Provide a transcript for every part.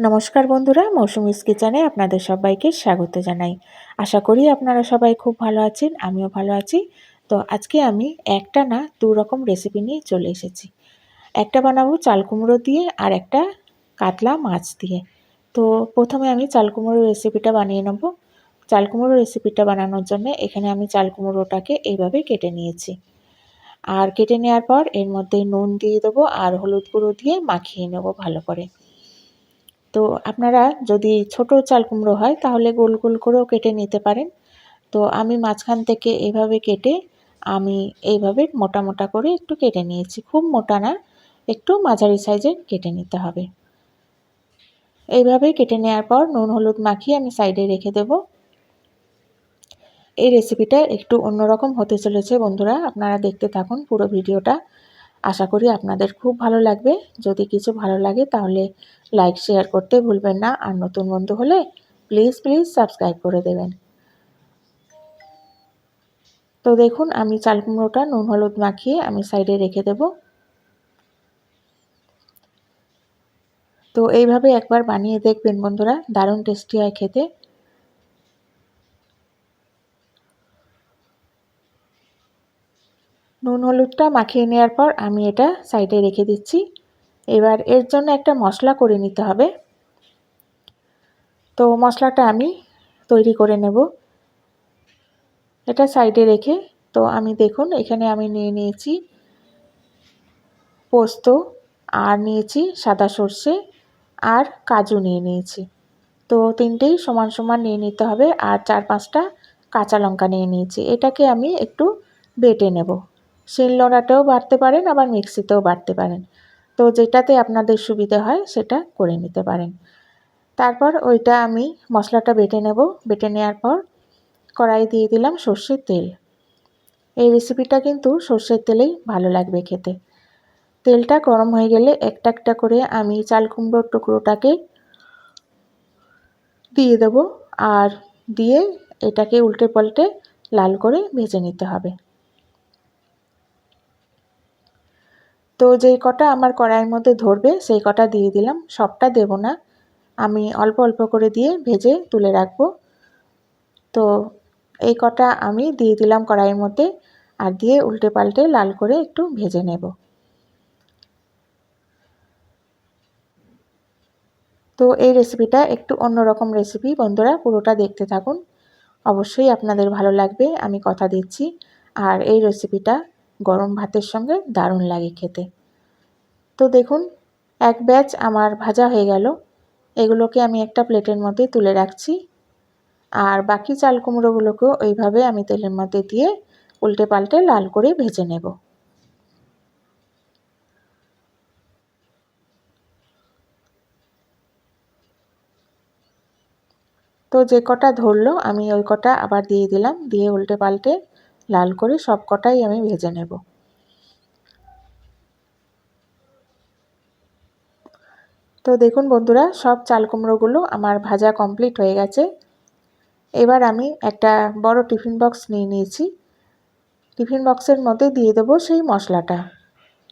নমস্কার বন্ধুরা, মৌসুমিস কিচেনে আপনাদের সবাইকে স্বাগত জানাই। আশা করি আপনারা সবাই খুব ভালো আছেন, আমিও ভালো আছি। তো আজকে আমি একটা না দু রকম রেসিপি নিয়ে চলে এসেছি। একটা বানাবো চাল কুমড়ো দিয়ে আর একটা কাতলা মাছ দিয়ে। তো প্রথমে আমি চাল কুমড়ো রেসিপিটা বানিয়ে নেব। চাল কুমড়ো রেসিপিটা বানানোর জন্য এখানে আমি চাল কুমড়োটাকে এইভাবে কেটে নিয়েছি। আর কেটে নেওয়ার পর এর মধ্যে নুন দিয়ে দেবো আর হলুদ গুঁড়ো দিয়ে মাখিয়ে নেব ভালো করে। তো আপনারা যদি ছোট চাল কুমড়ো হয়, তাহলে গোল গোল করেও কেটে নিতে পারেন। তো আমি মাঝখান থেকে এভাবে কেটে আমি এইভাবে মোটা মোটা করে একটু কেটে নিয়েছি। খুব মোটা না, একটু মাঝারি সাইজের কেটে নিতে হবে। এইভাবে কেটে নেওয়ার পর নুন হলুদ মাখিয়ে আমি সাইডে রেখে দেব। এই রেসিপিটা একটু অন্যরকম হতে চলেছে বন্ধুরা, আপনারা দেখতে থাকুন পুরো ভিডিওটা। আশা করি আপনাদের খুব ভালো লাগবে। যদি কিছু ভালো লাগে তাহলে লাইক, শেয়ার করতে ভুলবেন না। আর নতুন বন্ধু হলে প্লিজ প্লিজ সাবস্ক্রাইব করে দেবেন। তো দেখুন, আমি চাল কুমড়োটা নুন, হলুদ মাখিয়ে আমি সাইডে রেখে দেব। তো এইভাবে একবার বানিয়ে দেখবেন বন্ধুরা। দারুণ টেস্টি হয় খেতে। নুন হলুদটা মাখিয়ে নেওয়ার পর আমি এটা সাইডে রেখে দিচ্ছি। এবার এর জন্য একটা মশলা করে নিতে হবে। তো মশলাটা আমি তৈরি করে নেব। এটা সাইডে রেখে তো আমি দেখুন, এখানে আমি নিয়ে নিয়েছি পোস্ত, আর নিয়েছি সাদা সর্ষে, আর কাজু নিয়ে নিয়েছি। তো তিনটেই সমান সমান নিয়ে নিতে হবে, আর চার পাঁচটা কাঁচা লঙ্কা নিয়ে নিয়েছি। এটাকে আমি একটু বেটে নেব। শিলনোড়াতেও বাড়তে পারেন, আবার মিক্সিতেও বাড়তে পারেন। তো যেটাতে আপনাদের সুবিধে হয় সেটা করে নিতে পারেন। তারপর ওইটা আমি মশলাটা বেটে নেব। বেটে নেওয়ার পর কড়াই দিয়ে দিলাম সর্ষের তেল। এই রেসিপিটা কিন্তু সর্ষের তেলেই ভালো লাগবে খেতে। তেলটা গরম হয়ে গেলে একটা একটা করে আমি চাল কুমড়োর টুকরোটাকে দিয়ে দেব। আর দিয়ে এটাকে উল্টে পাল্টে লাল করে ভেজে নিতে হবে। তো যেই কটা আমার কড়াইয়ের মধ্যে ধরবে, সেই কটা দিয়ে দিলাম। সবটা দেব না। আমি অল্প অল্প করে দিয়ে ভেজে তুলে রাখব। তো এই কটা আমি দিয়ে দিলাম কড়াইয়ের মধ্যে আর দিয়ে উল্টে পাল্টে লাল করে একটু ভেজে নেব। তো এই রেসিপিটা একটু অন্যরকম রেসিপি বন্ধুরা, পুরোটা দেখতে থাকুন। অবশ্যই আপনাদের ভালো লাগবে, আমি কথা দিচ্ছি। আর এই রেসিপিটা গরম ভাতের সঙ্গে দারুণ লাগে খেতে। তো দেখুন, এক ব্যাচ আমার ভাজা হয়ে গেল। এগুলোকে আমি একটা প্লেটের মধ্যে তুলে রাখছি। আর বাকি চাল কুমড়োগুলোকেও ওইভাবে আমি তেলের মধ্যে দিয়ে উল্টে পাল্টে লাল করে ভেজে নেব। তো যে কটা ধরলো, আমি ওই কটা আবার দিয়ে দিলাম, দিয়ে উল্টে পাল্টে লাল করে সব কটাই আমি ভেজে নেব। তো দেখুন বন্ধুরা, সব চাল কুমড়োগুলো আমার ভাজা কমপ্লিট হয়ে গেছে। এবার আমি একটা বড় টিফিন বক্স নিয়ে নিয়েছি। টিফিন বক্সের মধ্যে দিয়ে দেবো সেই মশলাটা।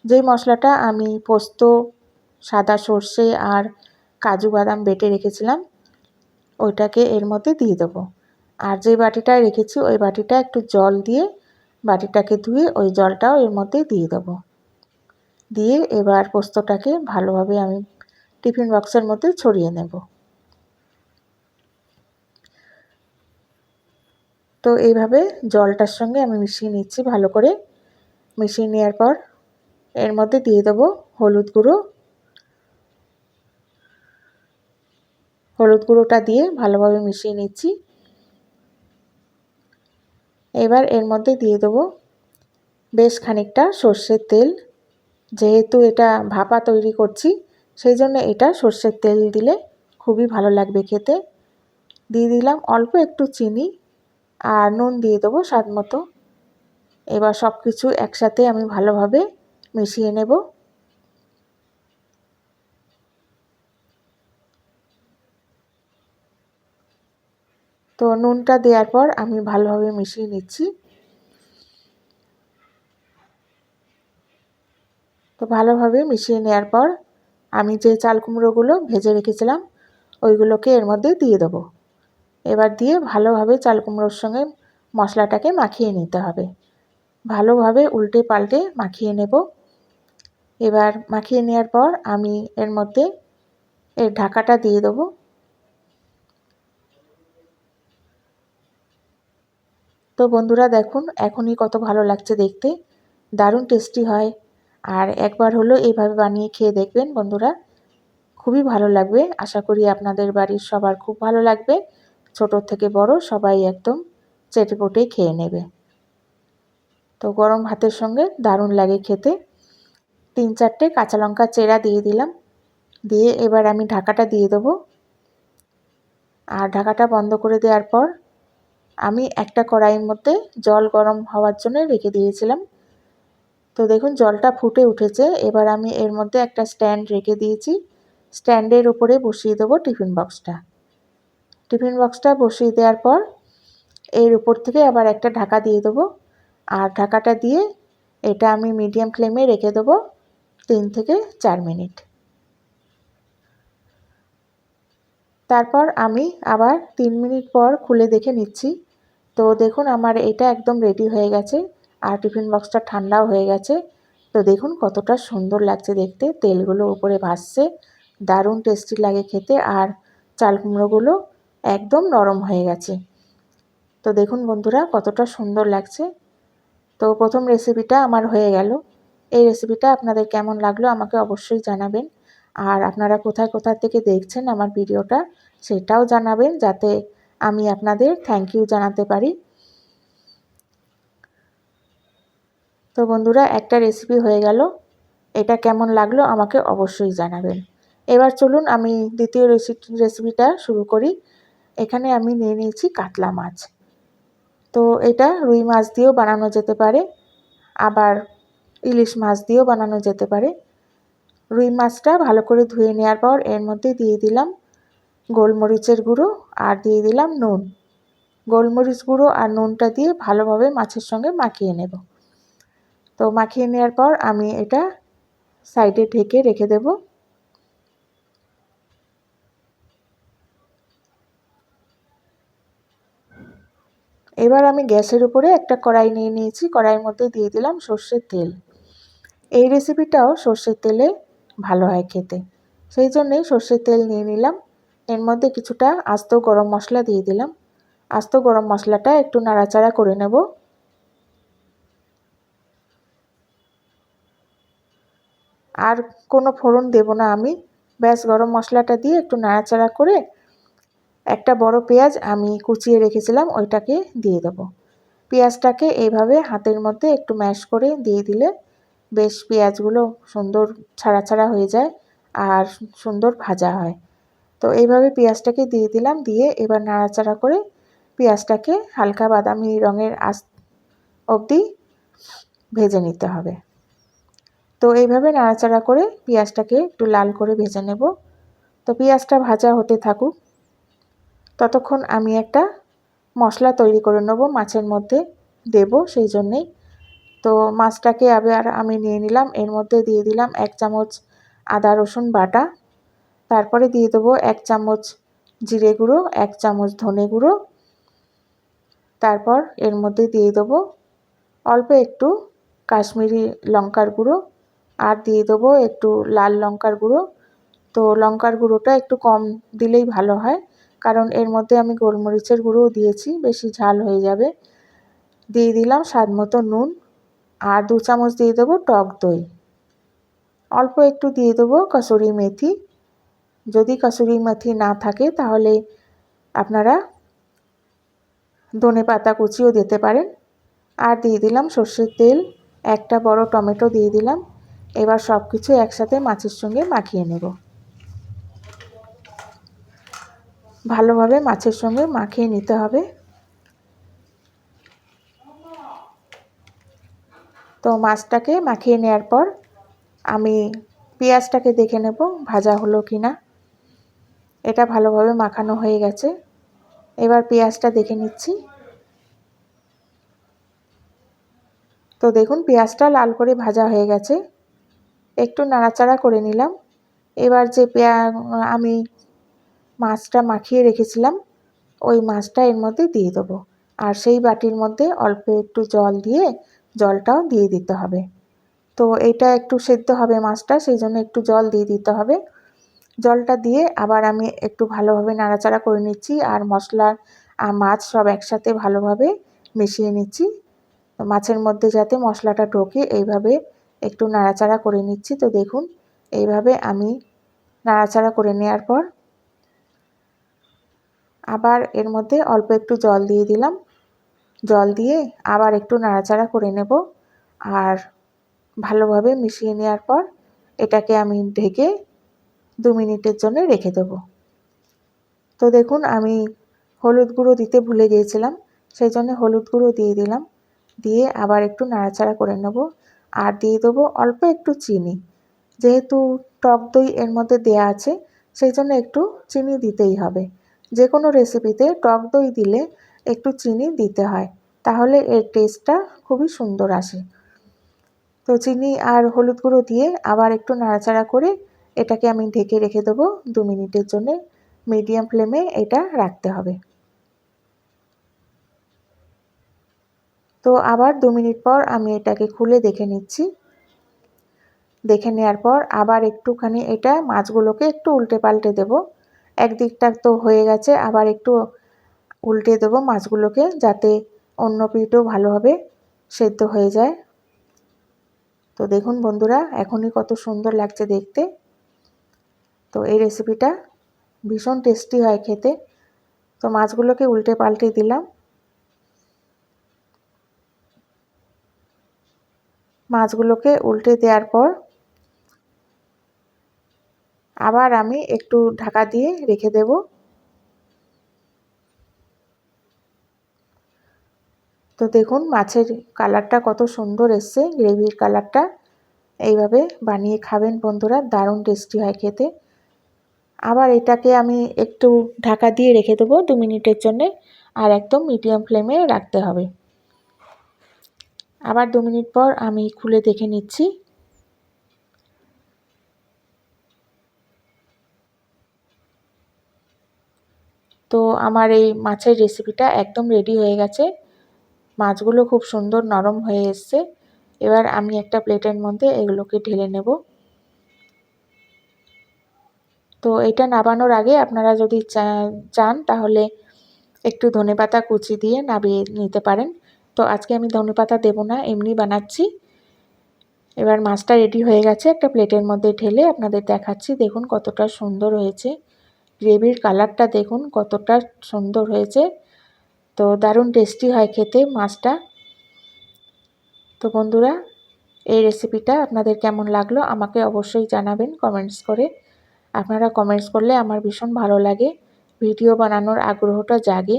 যেই মশলাটা আমি পোস্ত, সাদা সর্ষে আর কাজু বাদাম বেটে রেখেছিলাম, ওইটাকে এর মধ্যে দিয়ে দেবো। আর যে বাটিটায় রেখেছি, ওই বাটিটা একটু জল দিয়ে বাটিটাকে ধুয়ে ওই জলটাও এর মধ্যে দিয়ে দেবো। দিয়ে এবার পোস্তটাকে ভালোভাবে আমি টিফিন বক্সের মধ্যে ছড়িয়ে নেব। তো এইভাবে জলটার সঙ্গে আমি মিশিয়ে নিচ্ছি ভালো করে। মিশিয়ে নেওয়ার পর এর মধ্যে দিয়ে দেবো হলুদ গুঁড়ো। হলুদ গুঁড়োটা দিয়ে ভালোভাবে মিশিয়ে নিচ্ছি। এবার এর মধ্যে দিয়ে দেবো বেশ খানিকটা সর্ষের তেল। যেহেতু এটা ভাপা তৈরি করছি, সেই জন্য এটা সর্ষের তেল দিলে খুবই ভালো লাগবে খেতে। দিয়ে দিলাম অল্প একটু চিনি আর নুন দিয়ে দেবো স্বাদ মতো। এবার সব কিছু একসাথে আমি ভালোভাবে মিশিয়ে নেব। তো নুনটা দেওয়ার পর আমি ভালোভাবে মিশিয়ে নিচ্ছি। তো ভালোভাবে মিশিয়ে নেওয়ার পর আমি যে চাল কুমড়োগুলো ভেজে রেখেছিলাম, ওইগুলোকে এর মধ্যে দিয়ে দেবো। এবার দিয়ে ভালোভাবে চাল কুমড়োর সঙ্গে মশলাটাকে মাখিয়ে নিতে হবে। ভালোভাবে উল্টে পাল্টে মাখিয়ে নেব। এবার মাখিয়ে নেওয়ার পর আমি এর মধ্যে এর ঢাকাটা দিয়ে দেবো। তো বন্ধুরা দেখুন, এখনই কত ভালো লাগছে দেখতে। দারুণ টেস্টি হয়। আর একবার হলো এইভাবে বানিয়ে খেয়ে দেখবেন বন্ধুরা। খুবই ভালো লাগবে। আশা করি আপনাদের বাড়ির সবার খুব ভালো লাগবে। ছোট থেকে বড় সবাই একদম চেটেপটেই খেয়ে নেবে। তো গরম ভাতের সঙ্গে দারুণ লাগে খেতে। তিন চারটে কাঁচা লঙ্কা চেরা দিয়ে দিলাম। দিয়ে এবার আমি ঢাকাটা দিয়ে দেবো। আর ঢাকাটা বন্ধ করে দেওয়ার পর আমি একটা কড়াইয়ের মধ্যে জল গরম হওয়ার জন্য রেখে দিয়েছিলাম। তো দেখুন, জলটা ফুটে উঠেছে। এবার আমি এর মধ্যে একটা স্ট্যান্ড রেখে দিয়েছি। স্ট্যান্ডের উপরে বসিয়ে দেবো টিফিন বক্সটা। টিফিন বক্সটা বসিয়ে দেওয়ার পর এর উপর থেকে আবার একটা ঢাকা দিয়ে দেবো। আর ঢাকাটা দিয়ে এটা আমি মিডিয়াম ফ্লেমে রেখে দেবো তিন থেকে চার মিনিট। তারপর আমি আবার তিন মিনিট পর খুলে দেখে নিচ্ছি। তো দেখুন, আমার এটা একদম রেডি হয়ে গেছে আর টিফিন বক্সটা ঠান্ডাও হয়ে গেছে। তো দেখুন, কতটা সুন্দর লাগছে দেখতে। তেলগুলো উপরে ভাসছে, দারুণ টেস্টি লাগে খেতে আর চাল কুমড়োগুলো একদম নরম হয়ে গেছে। তো দেখুন বন্ধুরা, কতটা সুন্দর লাগছে। তো প্রথম রেসিপিটা আমার হয়ে গেল। এই রেসিপিটা আপনাদের কেমন লাগল আমাকে অবশ্যই জানাবেন। আর আপনারা কোথায় কোথা থেকে দেখছেন আমার ভিডিওটা সেটাও জানাবেন যাতে আমি আপনাদের থ্যাংক ইউ জানাতে পারি। তো বন্ধুরা, একটা রেসিপি হয়ে গেল। এটা কেমন লাগল আমাকে অবশ্যই জানাবেন। এবার চলুন আমি দ্বিতীয় রেসিপিটা শুরু করি। এখানে আমি নিয়ে নিয়েছি কাতলা মাছ। তো এটা রুই মাছ দিয়েও বানানো যেতে পারে, আবার ইলিশ মাছ দিয়েও বানানো যেতে পারে। রুই মাছটা ভালো করে ধুয়ে নেওয়ার পর এর মধ্যে দিয়ে দিলাম গোলমরিচের গুঁড়ো আর দিয়ে দিলাম নুন। গোলমরিচ গুঁড়ো আর নুনটা দিয়ে ভালোভাবে মাছের সঙ্গে মাখিয়ে নেব। তো মাখিয়ে নেওয়ার পর আমি এটা সাইডে ঢেকে রেখে দেব। এবার আমি গ্যাসের উপরে একটা কড়াই নিয়ে নিয়েছি। কড়াইয়ের মধ্যে দিয়ে দিলাম সর্ষের তেল। এই রেসিপিটাও সর্ষের তেলে ভালো হয় খেতে। সেই জন্যেই সর্ষের তেল নিয়ে নিলাম। এর মধ্যে কিছুটা আস্ত গরম মশলা দিয়ে দিলাম। আস্ত গরম মশলাটা একটু নাড়াচাড়া করে নেব। আর কোনো ফোড়ন দেব না আমি। ব্যাস, গরম মশলাটা দিয়ে একটু নাড়াচাড়া করে একটা বড় পেঁয়াজ আমি কুচিয়ে রেখেছিলাম, ওইটাকে দিয়ে দেবো। পেঁয়াজটাকে এইভাবে হাতের মধ্যে একটু ম্যাশ করে দিয়ে দিলে বেশ পেঁয়াজগুলো সুন্দর ছাড়া ছাড়া হয়ে যায় আর সুন্দর ভাজা হয়। তো এইভাবে পেঁয়াজটাকে দিয়ে দিলাম, দিয়ে এবার নাড়াচাড়া করে পেঁয়াজটাকে হালকা বাদামি রঙের আস অবধি ভেজে নিতে হবে। তো এইভাবে নাড়াচাড়া করে পেঁয়াজটাকে একটু লাল করে ভেজে নেব। তো পেঁয়াজটা ভাজা হতে থাকুক। ততক্ষণ আমি একটা মশলা তৈরি করে নেব, মাছের মধ্যে দেব সেই জন্যেই। তো মাছটাকে আবার আমি নিয়ে নিলাম, এর মধ্যে দিয়ে দিলাম এক চামচ আদা রসুন বাটা। তারপরে দিয়ে দেবো এক চামচ জিরে গুঁড়ো, এক চামচ ধনে গুঁড়ো। তারপর এর মধ্যে দিয়ে দেবো অল্প একটু কাশ্মীরি লঙ্কার গুঁড়ো আর দিয়ে দেবো একটু লাল লঙ্কার গুঁড়ো। তো লঙ্কার গুঁড়োটা একটু কম দিলেই ভালো হয়, কারণ এর মধ্যে আমি গোলমরিচের গুঁড়োও দিয়েছি, বেশি ঝাল হয়ে যাবে। দিয়ে দিলাম স্বাদ মতো নুন আর দু চামচ দিয়ে দেবো টক দই। অল্প একটু দিয়ে দেবো কসুরি মেথি। যদি কসুরি মেথি না থাকে, তাহলে আপনারা ধনে পাতা কুচিও দিতে পারেন। আর দিয়ে দিলাম সর্ষের তেল, একটা বড় টমেটো দিয়ে দিলাম। এবার সব কিছু একসাথে মাছের সঙ্গে মাখিয়ে নেব। ভালোভাবে মাছের সঙ্গে মাখিয়ে নিতে হবে। তো মাছটাকে মাখিয়ে নেওয়ার পর আমি পেঁয়াজটাকে দেখে নেব, ভাজা হলো কি না এটা ভালোভাবে মাখানো হয়ে গেছে। এবার পেঁয়াজটা দেখে নিচ্ছি। তো দেখুন, পেঁয়াজটা লাল করে ভাজা হয়ে গেছে। একটু নাড়াচাড়া করে নিলাম। এবার যে পেঁয়া, আমি মাছটা মাখিয়ে রেখেছিলাম, ওই মাছটা এর মধ্যে দিয়ে দেবো। আর সেই বাটির মধ্যে অল্প একটু জল দিয়ে জলটাও দিয়ে দিতে হবে। তো এটা একটু সেদ্ধ হবে মাছটা, সেই জন্য একটু জল দিয়ে দিতে হবে। জলটা দিয়ে আবার আমি একটু ভালোভাবে নাড়াচাড়া করে নিচ্ছি আর মশলা আর মাছ সব একসাথে ভালোভাবে মিশিয়ে নিচ্ছি। মাছের মধ্যে যাতে মশলাটা ঢোকে, এইভাবে একটু নাড়াচাড়া করে নিচ্ছি। তো দেখুন, এইভাবে আমি নাড়াচাড়া করে নেওয়ার পর আবার এর মধ্যে অল্প একটু জল দিয়ে দিলাম। জল দিয়ে আবার একটু নাড়াচাড়া করে নেব আর ভালোভাবে মিশিয়ে নেওয়ার পর এটাকে আমি ঢেকে দু মিনিটের জন্য রেখে দেবো। তো দেখুন, আমি হলুদ গুঁড়ো দিতে ভুলে গিয়েছিলাম, সেই জন্য হলুদ গুঁড়ো দিয়ে দিলাম। দিয়ে আবার একটু নাড়াচাড়া করে নেব আর দিয়ে দেবো অল্প একটু চিনি। যেহেতু টক দই এর মধ্যে দেয়া আছে, সেই জন্য একটু চিনি দিতেই হবে। যে কোনো রেসিপিতে টক দই দিলে একটু চিনি দিতে হয়, তাহলে এর টেস্টটা খুবই সুন্দর আসে। তো চিনি আর হলুদ গুঁড়ো দিয়ে আবার একটু নাড়াচাড়া করে এটাকে আমি ঢেকে রেখে দেবো দু মিনিটের জন্যে। মিডিয়াম ফ্লেমে এটা রাখতে হবে। তো আবার দু মিনিট পর আমি এটাকে খুলে দেখে নিচ্ছি। দেখে নেওয়ার পর আবার একটুখানি এটা মাছগুলোকে একটু উল্টে পাল্টে দেব। একদিকটা তো হয়ে গেছে, আবার একটু উল্টে দেবো মাছগুলোকে যাতে অন্য পিঠও ভালোভাবে সেদ্ধ হয়ে যায়। তো দেখুন বন্ধুরা, এখনই কত সুন্দর লাগছে দেখতে। তো এই রেসিপিটা ভীষণ টেস্টি হয় খেতে। তো মাছগুলোকে উল্টে পাল্টে দিলাম। মাছগুলোকে উল্টে দেওয়ার পর আবার আমি একটু ঢাকা দিয়ে রেখে দেব। তো দেখুন, মাছের কালারটা কত সুন্দর এসছে গ্রেভির কালারটা এইভাবে বানিয়ে খাবেন বন্ধুরা, দারুণ টেস্টি হয় খেতে। আবার এটাকে আমি একটু ঢাকা দিয়ে রেখে দেবো দু মিনিটের জন্যে, আর একদম মিডিয়াম ফ্লেমে রাখতে হবে। আবার দু মিনিট পর আমি খুলে দেখে নিচ্ছি। তো আমার এই মাছের রেসিপিটা একদম রেডি হয়ে গেছে। মাছগুলো খুব সুন্দর নরম হয়ে এসছে। এবার আমি একটা প্লেটের মধ্যে এগুলোকে ঢেলে নেব। তো এটা নাবানোর আগে আপনারা যদি চান তাহলে একটু ধনেপাতা কুচি দিয়ে নাবিয়ে নিতে পারেন। তো আজকে আমি ধনেপাতা দেবো না, এমনি বানাচ্ছি। এবার মাছটা রেডি হয়ে গেছে, একটা প্লেটের মধ্যে ঢেলে আপনাদের দেখাচ্ছি। দেখুন কতটা সুন্দর হয়েছে। গ্রেভির কালারটা দেখুন কতটা সুন্দর হয়েছে। তো দারুণ টেস্টি হয় খেতে মাছটা। তো বন্ধুরা, এই রেসিপিটা আপনাদের কেমন লাগল আমাকে অবশ্যই জানাবেন কমেন্টস করে। আপনারা কমেন্টস করলে আমার ভীষণ ভালো লাগে। ভিডিও বানানোর আগ্রহটা জাগে।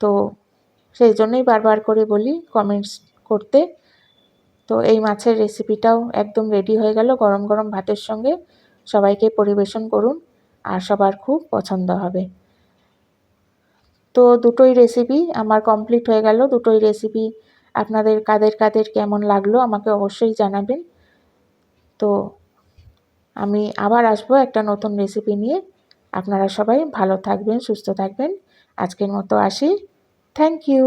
তো সেই জন্যই বারবার করে বলি কমেন্টস করতে। তো এই মাছের রেসিপিটাও একদম রেডি হয়ে গেল গরম গরম ভাতের সঙ্গে। সবাইকে পরিবেশন করুন আর সবার খুব পছন্দ হবে। তো দুটোই রেসিপি আমার কমপ্লিট হয়ে গেল। দুটোই রেসিপি আপনাদের কাদের কাদের কেমন লাগল আমাকে অবশ্যই জানাবেন। তো আমি আবার আসব একটা নতুন রেসিপি নিয়ে। আপনারা সবাই ভালো থাকবেন, সুস্থ থাকবেন। আজকের মতো আসি। Thank you